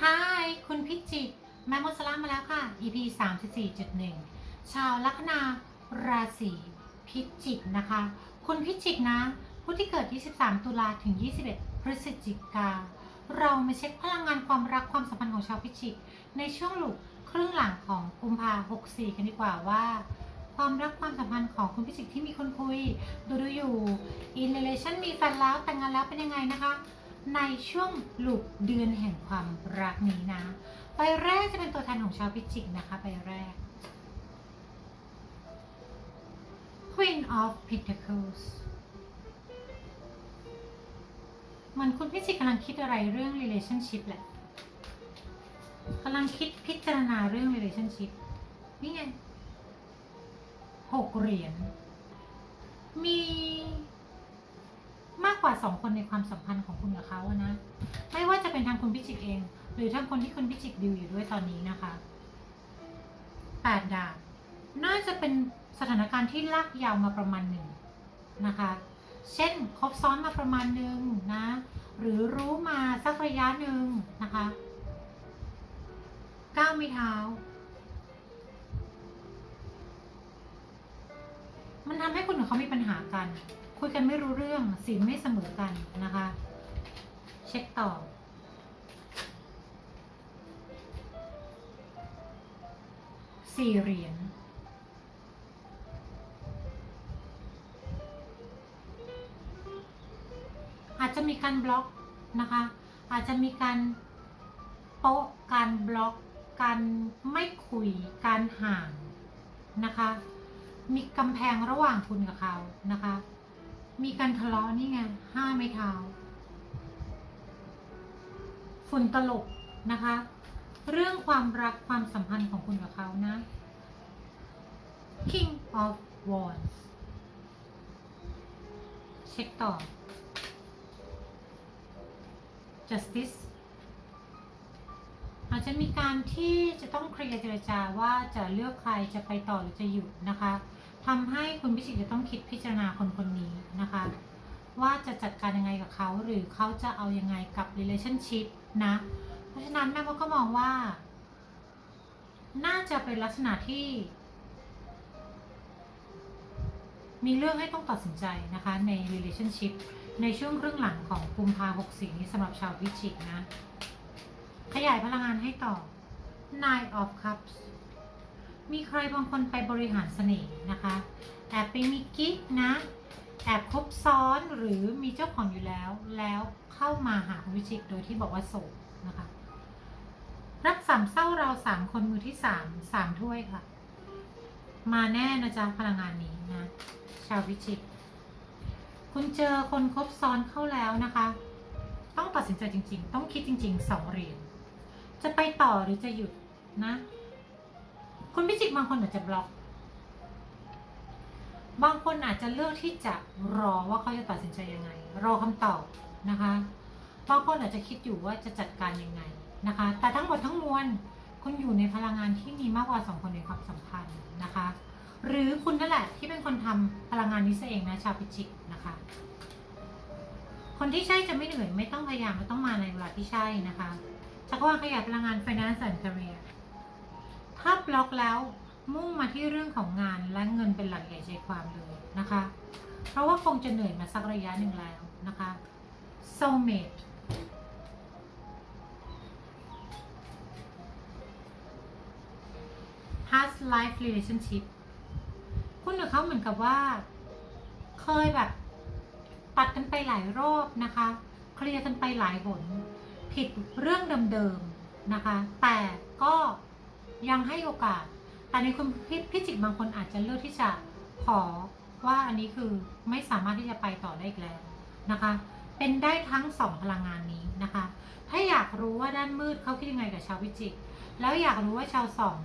Hi คุณพิจิกแม่มดสลามมาแล้วค่ะ EP 34.1 ชาวลัคนาราศีพิจิกนะคะ คุณพิจิกนะ ผู้ที่เกิด 23 ตุลาถึง 21 พฤศจิกา เรามาเช็คพลังงานความรักความสัมพันธ์ของชาวพิจิก ในช่วงหลุกครึ่งหลังของกุมภา64 กันดีกว่าว่า ความรักความสัมพันธ์ของคุณพิจิกที่มีคนคุย ดูดูอยู่ in relation มีแฟนแล้วแต่งงานแล้วเป็นยังไงนะคะ ในช่วงหลุกเดือนแห่งความรักนี้นะ ใบแรกจะเป็นตัวแทนของชาวพิจิกนะคะใบแรก Queen of Pentacles เหมือนคุณพิจิกกำลังคิดอะไรเรื่อง relationship แหละกำลังคิดพิจารณาเรื่อง relationship นี่ไงหกเหรียญมี กว่าสองคนในความสัมพันธ์ของคุณกับเขาอะนะ ไม่ว่าจะเป็นทางคุณพิจิกเอง หรือทางคนที่คุณพิจิกดิวอยู่ด้วยตอนนี้นะคะแปดดาบน่าจะเป็นสถานการณ์ที่ลากยาวมาประมาณหนึ่งนะคะ เช่นคบซ้อนมาประมาณหนึ่งนะ หรือรู้มาสักระยะหนึ่งนะคะก้าวไม่เท้า ทำให้คุณกับเขามีปัญหากัน คุยกันไม่รู้เรื่องสินไม่เสมอกันนะคะ เช็คต่อสี่เหรียญอาจจะมีการบล็อกนะคะ อาจจะมีการโป๊ะการบล็อก การไม่คุย การห่างนะคะ มีกำแพงระหว่างคุณกับเขานะคะ มีการทะเลาะนี่ไงห้าไม้เท้าฝุ่นตลบนะคะ เรื่องความรักความสัมพันธ์ของคุณกับเขานะ King of Wands เช็คต่อ Justice อาจจะมีการที่จะต้องเคลียร์เจรจาว่าจะเลือกใครจะไปต่อหรือจะหยุดนะคะ ทำให้คุณพิจิตรจะต้องคิดพิจารณาคนคนนี้นะคะ ว่าจะจัดการยังไงกับเขาหรือเขาจะเอายังไงกับ relationship นะ เพราะฉะนั้นแม่มดก็มองว่า น่าจะเป็นลักษณะที่ มีเรื่องให้ต้องตัดสินใจนะคะใน relationship ในช่วงครึ่งหลังของกุมภาหกสีนี้สำหรับชาวพิจิกนะ ขยายพลังงานให้ต่อ Nine of Cups มีใครบางคนไปบริหารเสน่ห์นะคะ แอบไปมีกิ๊กนะ แอบคบซ้อนหรือมีเจ้าของอยู่แล้ว แล้วเข้ามาหาคุณวิชิกโดยที่บอกว่าโสดนะคะ รักสามเศร้าเราสามคนมือที่สามสามถ้วยค่ะ มาแน่นะจ๊ะพลังงานนี้นะ ชาววิชิกคุณเจอคนคบซ้อนเข้าแล้วนะคะ ต้องตัดสินใจจริง ๆ ต้องคิดจริงๆสองเหรียญจะไปต่อหรือจะหยุดนะ คุณพิจิกบางคนอาจจะบล็อก บางคนอาจจะเลือกที่จะรอว่าเขาจะตัดสินใจยังไง รอคำตอบนะคะ บางคนอาจจะคิดอยู่ว่าจะจัดการยังไงนะคะ แต่ทั้งหมดทั้งมวลคุณอยู่ในพลังงานที่มีมากกว่าสองคนในความสัมพันธ์นะคะ หรือคุณนั่นแหละที่เป็นคนทำพลังงานนี้เองนะชาวพิจิกนะคะ คนที่ใช่จะไม่เหนื่อยไม่ต้องพยายามไม่ต้องมาในเวลาที่ใช่นะคะจักรวาลขยายพลังงาน finance and career ถ้าบล็อกแล้วมุ่งมาที่เรื่องของงานและเงินเป็นหลักใหญ่ใจความเลยนะคะ เพราะว่าคงจะเหนื่อยมาสักระยะหนึ่งแล้วนะคะ soulmate past life relationship คุณกับเขาเหมือนกับว่า เคยแบบ ตัดกันไปหลายรอบนะคะ เคลียร์กันไปหลายหน ผิดเรื่องเดิมๆนะคะ แต่ก็ ยังให้โอกาส แต่ในคุณพิพิจิตบางคนอาจจะเลือกที่จะขอว่าอันนี้คือไม่สามารถที่จะไปต่อได้อีกแล้วนะคะ เป็นได้ทั้งสองพลังงานนี้นะคะ ถ้าอยากรู้ว่าด้านมืดเขาคิดยังไงกับชาวพิจิก แล้วอยากรู้ว่าชาวสอง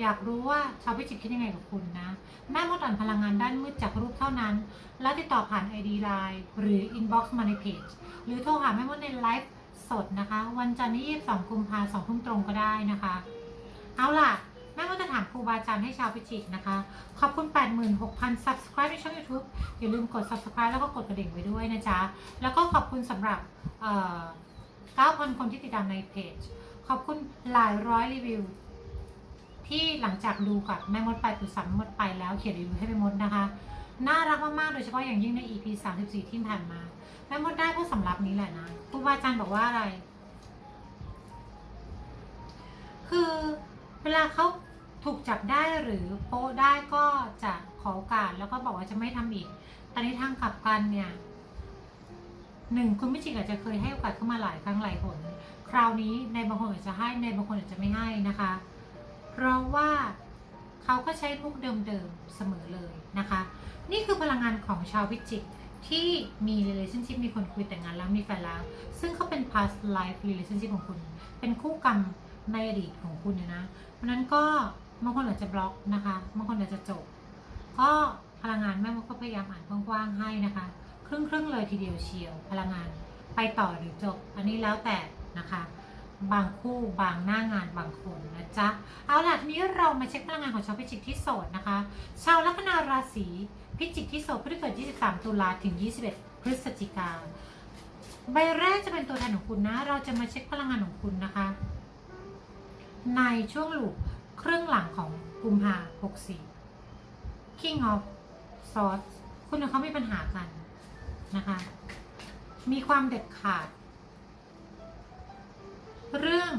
อยากรู้ว่าชาวพิจิกคิดยังไงกับคุณนะ แม่มดอ่านพลังงานด้านมืดจากรูปเท่านั้น แล้วติดต่อผ่าน ID Line หรือ Inbox มาในเพจ หรือโทรหาแม่มดในไลฟ์สดนะคะ วันจันทร์ที่22กุมภาพันธ์2ทุ่มตรงก็ได้นะคะ เอาล่ะ แม่มดจะถามครูบาอาจารย์ให้ชาวพิจิกนะคะ ขอบคุณ 86,000 subscribe ในช่อง YouTube อย่าลืมกด subscribe แล้วก็กดกระดิ่งไว้ด้วยนะจ๊ะ แล้วก็ขอบคุณสำหรับเอ่อ9,000 คนที่ติดตามในเพจ ขอบคุณหลายร้อยรีวิว ที่หลังจากดูกับแม่มดไปปรึกษาแม่มดไปแล้วเขียนรีวิวให้แม่มดนะคะ น่ารักมาก ๆ โดยเฉพาะอย่างยิ่งใน EP 34 ที่ผ่านมา แม่มดได้ผู้สำรับนี้แหละนะครูบาอาจารย์บอกว่าอะไร คือ เวลาเขาถูกจับได้หรือโป๊ะได้ก็จะขอโอกาสแล้วก็บอกว่าจะไม่ทำอีก แตอนนี้ทางกลับกันเนี่ยหนึ่งคุณมิจิกอาจจะเคยให้โอกาสเข้ามาหลายครั้งหลายหนคราวนี้ในบางคนอาจจะให้ในบางคนอาจจะไม่ให้นะคะ เพราะว่าเขาก็ใช้มุกเดิมๆเสมอเลยนะคะ นี่คือพลังงานของชาวพิจิกที่มี relationship มีคนคุยแต่งงานแล้วมีแฟนแล้ว ซึ่งเขาเป็น past life relationship ของคุณ เป็นคู่กรรม ในอดีตของคุณเนี่ยนะเพราะนั้นก็บางคนอาจจะบล็อกนะคะบางคนอาจจะจบ ก็พลังงานแม่มดก็พยายามอ่านกว้างๆให้นะคะ ครึ่งๆเลยทีเดียวเชียว พลังงานไปต่อหรือจบ อันนี้แล้วแต่นะคะ บางคู่บางหน้างานบางคนนะจ๊ะ เอาล่ะทีนี้เรามาเช็คพลังงานของชาวพิจิกที่โสดนะคะ ชาวลัคนาราศีพิจิกที่โสดผู้ที่เกิด23 ตุลาถึง 21 พฤศจิกาใบแรกจะเป็นตัวแทนของคุณนะ เราจะมาเช็คพลังงานของคุณนะคะ ในช่วงลูกครึ่งหลังของกุมภา64 King of Swords คุณกับเขามีปัญหากันนะคะ มีความเด็ดขาด เรื่อง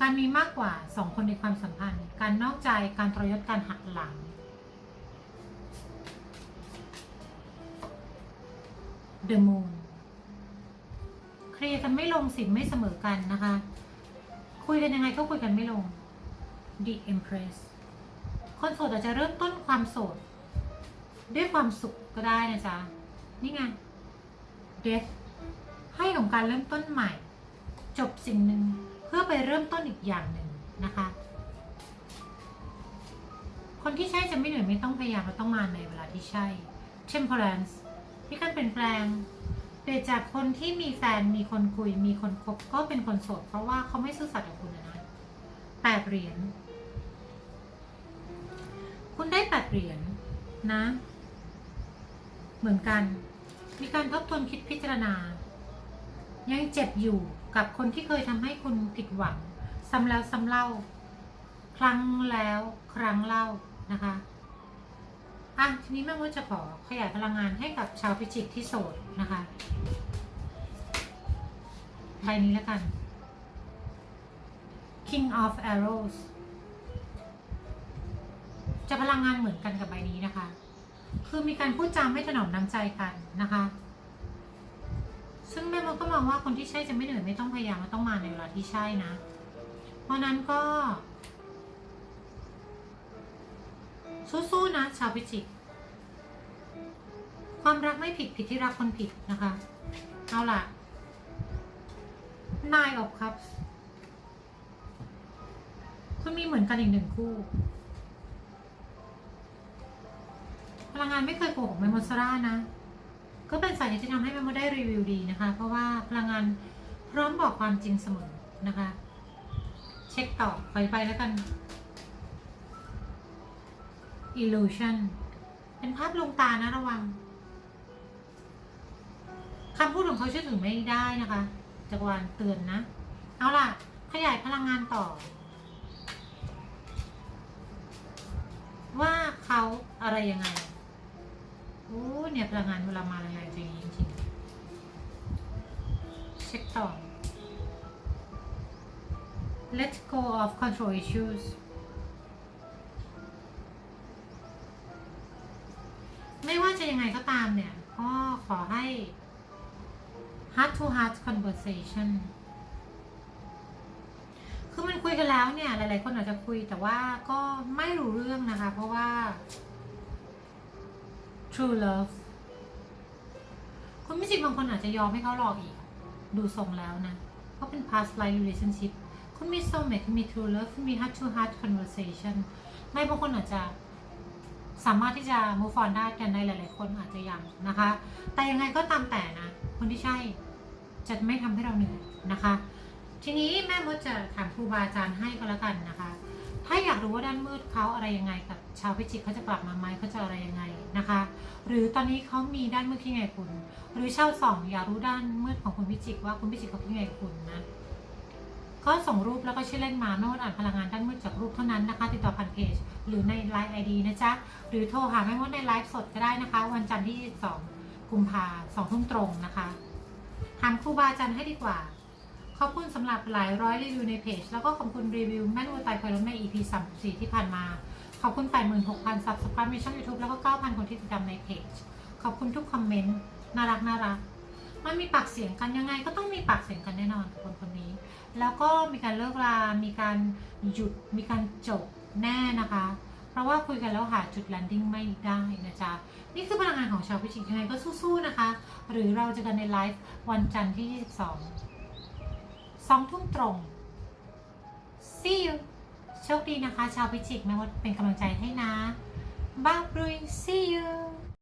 การมีมากกว่าสองคนในความสัมพันธ์ การนอกใจ การทรยศ การหักหลัง The Moon เคลียร์กันไม่ลงสินไม่เสมอกันนะคะ คุยกันยังไงก็คุยกันไม่ลง The Empress คนโสดอาจจะเริ่มต้นความโสด ด้วยความสุขก็ได้นะจ๊ะ นี่ไง Death ให้ของการเริ่มต้นใหม่ จบสิ่งหนึ่งเพื่อไปเริ่มต้นอีกอย่างหนึ่งนะคะ คนที่ใช่จะไม่เหนื่อยไม่ต้องพยายามและต้องมาในเวลาที่ใช่ Temperance มีการเปลี่ยนแปลง เปลี่ยนจากคนที่มีแฟนมีคนคุยมีคนคบก็เป็นคนโสด เพราะว่าเขาไม่ซื่อสัตย์กับคุณนะนะแปดเหรียญ คุณได้แปดเหรียญนะ เหมือนกัน มีการทบทวนคิดพิจารณา ยังเจ็บอยู่กับคนที่เคยทำให้คุณผิดหวังซ้ำแล้วซ้ำเล่า ครั้งแล้วครั้งเล่านะคะ อะทีนี้แม่มดจะขอขยายพลังงานให้กับชาวพิจิกที่โสดนะคะใบนี้แล้วกัน King of Arrows จะพลังงานเหมือนกันกับใบนี้นะคะ คือมีการพูดจามไม่ถนอมน้ำใจกันนะคะ ซึ่งแม่มดก็มองว่าคนที่ใช่จะไม่เหนื่อยไม่ต้องพยายามและต้องมาในเวลาที่ใช่นะ เพราะนั้นก็ สู้ๆนะ ชาวพิจิก ความรักไม่ผิดผิดที่รักคนผิดนะคะ เอาล่ะ Nine of Cups คุณมีเหมือนกันอีกหนึ่งคู่ พลังงานไม่เคยโกหกเมมโมซาร่านะ ก็เป็นสาเหตุที่ทำให้แมมโมได้รีวิวดีนะคะ เพราะว่าพลังงานพร้อมบอกความจริงเสมอนะคะ เช็คต่อไปไปแล้วกัน illusion เป็นภาพลวงตานะระวังคำพูดของเขาเชื่อถือไม่ได้นะคะจักรวาลเตือนนะ เอาล่ะ ขยายพลังงานต่อ ว่าเขาอะไรยังไงโอ้เนี่ยพลังงานเวลามาแรงๆจริงจริงๆเช็คต่อ let go of control issues ไม่ว่าจะยังไงก็ตามเนี่ย ก็ขอให้ heart to heart conversation คือมันคุยกันแล้วเนี่ย หลาย ๆ คนอาจจะคุยแต่ว่าก็ไม่รู้เรื่องนะคะ เพราะว่า true love คุณไม่จริงบางคนอาจจะยอมให้เขาหลอกอีก ดูทรงแล้วนะเพราะเป็น past life relationship คุณมี soulmate คุณมี true love คุณมี heart to heart conversation ไม่บางคนอาจจะ สามารถที่จะ move on ได้แต่ในหลาย ๆ คนอาจจะยังนะคะ แต่ยังไงก็ตามแต่นะ คนที่ใช่จะไม่ทำให้เราเหนื่อยนะคะ ทีนี้แม่มดจะถามครูบาอาจารย์ให้ก็แล้วกันนะคะ ถ้าอยากรู้ว่าด้านมืดเขาอะไรยังไงกับชาวพิจิกเขาจะกลับมาไหมเขาจะอะไรยังไงนะคะ หรือตอนนี้เขามีด้านมืดที่ไงคุณ หรือชาวสองอยากรู้ด้านมืดของคุณพิจิกว่าคุณพิจิกเขาที่ไงคุณนะ ก็ส่งรูปแล้วก็ชื่อเล่นมาไม่ว่าอ่านพลังงานด้านมืดจากรูปเท่านั้นนะคะ ติดต่อผ่านเพจหรือในไลน์ ID นะจ๊ะ หรือโทรหาแม่มดในไลฟ์สดก็ได้นะคะ วันจันทร์ที่22กุมภาสองทุ่มตรงนะคะถามครูบาอาจารย์ให้ดีกว่า ขอบคุณสำหรับหลายร้อยรีวิวในเพจ แล้วก็ขอบคุณรีวิวแม่นวลไตคอยลดใน EP 34ที่ผ่านมา ขอบคุณ 86,000ซับสไครต์ในช่อง YouTube แล้วก็ 9,000 คนที่ติดตามในเพจ ขอบคุณทุกคอมเมนต์น่ารักน่ารักมันมีปากเสียงกันยังไงก็ต้องมีปากเสียงกันแน่นอนคนคนนี้ แล้วก็มีการเลิกรา มีการหยุด มีการจบแน่นะคะ เพราะว่าคุยกันแล้วหาจุดแลนดิ้งไม่ได้นะจ๊ะ นี่คือพลังงานของชาวพิจิกยังไงก็สู้ๆนะคะ หรือเราจะกันในไลฟ์วันจันทร์ที่ 22 2ทุ่มตรง see you โชคดีนะคะ ชาวพิจิกแม้ว่าเป็นกำลังใจให้นะบ้าบรุย see you